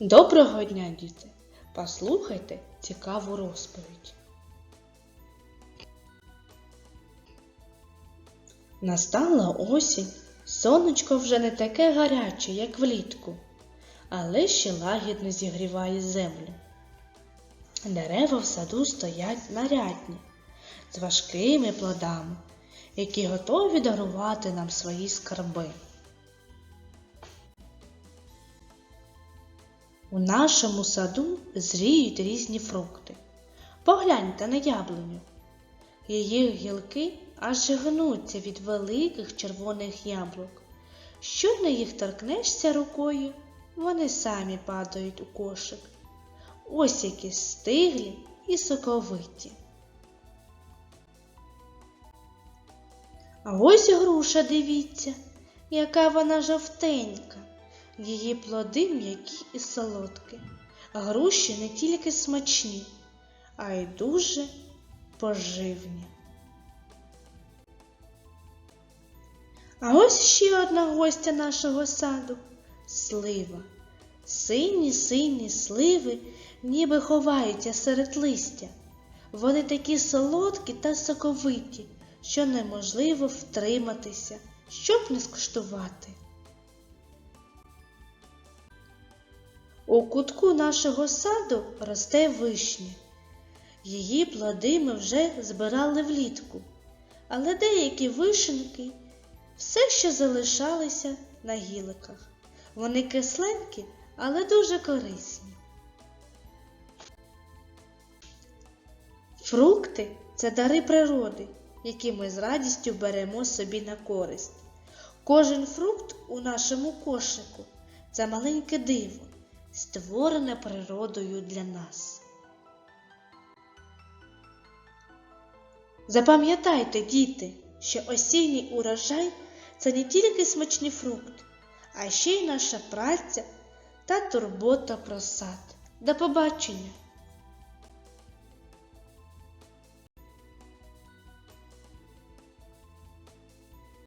Доброго дня, діти! Послухайте цікаву розповідь. Настала осінь, сонечко вже не таке гаряче, як влітку, але ще лагідно зігріває землю. Дерева в саду стоять нарядні, з важкими плодами, які готові дарувати нам свої скарби. У нашому саду зріють різні фрукти. Погляньте на яблуню. Її гілки аж гнуться від великих червоних яблук. Щойно їх торкнешся рукою, вони самі падають у кошик. Ось які стиглі і соковиті. А ось груша, дивіться, яка вона жовтенька. Її плоди м'які і солодкі. Груші не тільки смачні, а й дуже поживні. А ось ще одна гостя нашого саду слива. Сині сині сливи ніби ховаються серед листя. Вони такі солодкі та соковиті, що неможливо втриматися, щоб не скуштувати. У кутку нашого саду росте вишня. Її плоди ми вже збирали влітку, але деякі вишеньки все ще залишалися на гілках. Вони кисленькі, але дуже корисні. Фрукти це дари природи, які ми з радістю беремо собі на користь. Кожен фрукт у нашому кошику це маленьке диво створене природою для нас. Запам'ятайте, діти, що осінній урожай це не тільки смачні фрукти, а ще й наша праця та турбота про сад. До побачення!